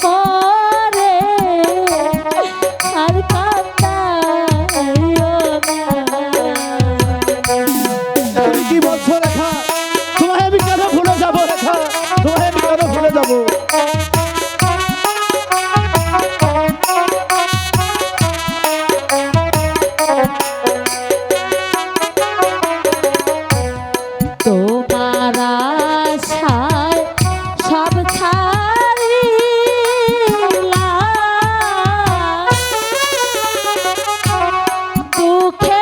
Bye. quê?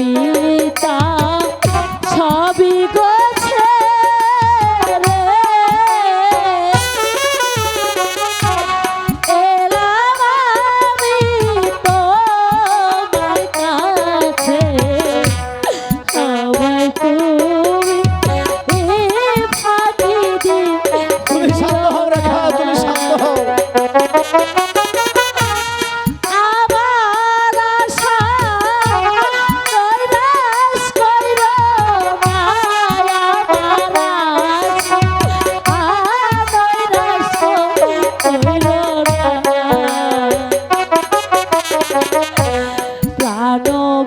P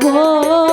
ভোগ